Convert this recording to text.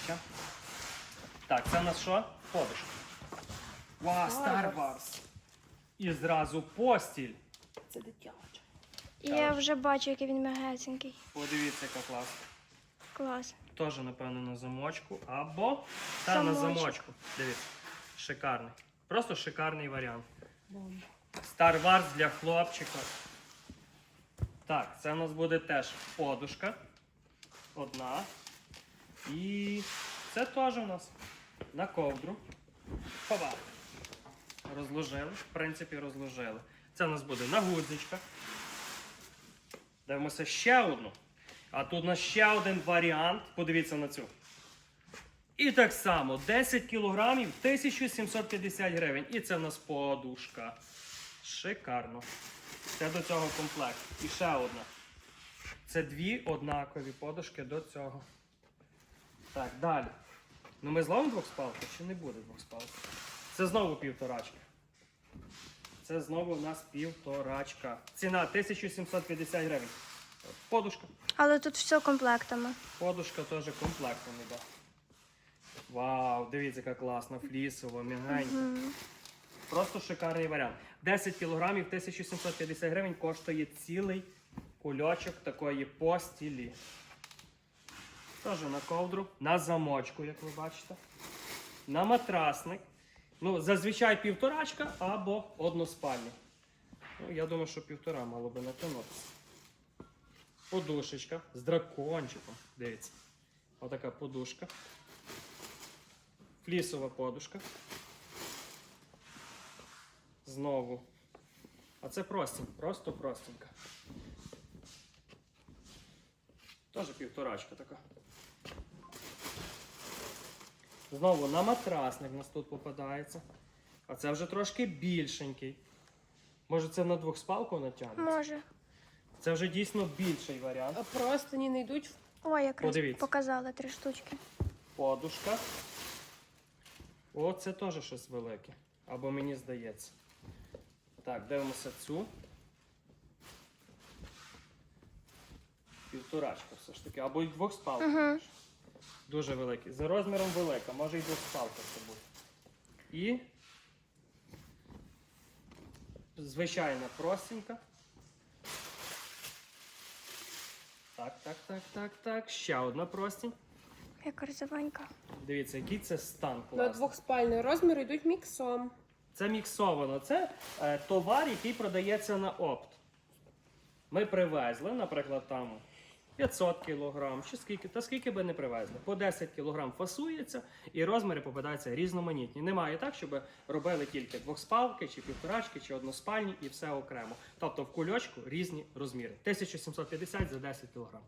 Хоча. Так, це у нас що? Подушка. Вау, Star Wars. І зразу постіль. Це дитяче. І я вже бачу, який він мегесенький. Подивіться, яка класна. Клас. Теж, напевно, на замочку. Або та на Замочок. замочку. Дивіться. Шикарний. Просто шикарний варіант. Бомба. Star Wars для хлопчика. Так, це у нас буде теж подушка. Одна. І це теж у нас на ковдру. Хоба. Розложили. В принципі, розложили. Це у нас буде на гудзичках. Дивимося ще одну. А тут у нас ще один варіант. Подивіться на цю. І так само 10 кілограмів 1750 гривень. І це в нас подушка. Шикарно. Це до цього комплект. І ще одна. Це дві однакові подушки до цього. Так, далі. Ну ми зловимо двохспалки чи не буде двох двохспалки? Це знову півторачка. Це знову у нас півторачка. Ціна 1750 гривень. Подушка. Але тут все комплектами. Подушка теж комплектом іде. Вау, дивіться, яка класна, флісова, м'ягенька. Мгм. Просто шикарний варіант. 10 кілограмів 1750 гривень коштує цілий кульочок такої постілі. Теж на ковдру, на замочку, як ви бачите. На матрасник. Ну, зазвичай півторачка або односпальня. Ну, я думаю, що півтора мало би натягнутися. Подушечка з дракончиком. Дивіться. Отака подушка. Флісова подушка. Знову. А це простінь, просто простенька. Теж півторачка така. Знову на матрасник у нас тут попадається. А це вже трошки більшенький. Може це на двохспалку натягнеться? Може. Це вже дійсно більший варіант. А простині не йдуть в Ой, якраз Подивіться. показали три штучки. Подушка. О, це теж щось велике. Або мені здається. Так, дивимося цю. Півторачка все ж таки. Або й двохспалка. Угу. Дуже великий. За розміром велика, може і двохспалка це буде. І звичайна простенька. Так, так, так, так, так. Ще одна простінь. Яка розовенька. Дивіться, який це стан на класний. двохспальний розмір йдуть міксом. Це міксовано. Це е, товар, який продається на опт. Ми привезли, наприклад, там 500 кг, чи скільки, та скільки би не привезли. По 10 кг фасується і розміри попадаються різноманітні. Немає так, щоб робили тільки двохспалки, чи півторачки, чи односпальні і все окремо. Тобто в кульочку різні розміри. 1750 за 10 кг.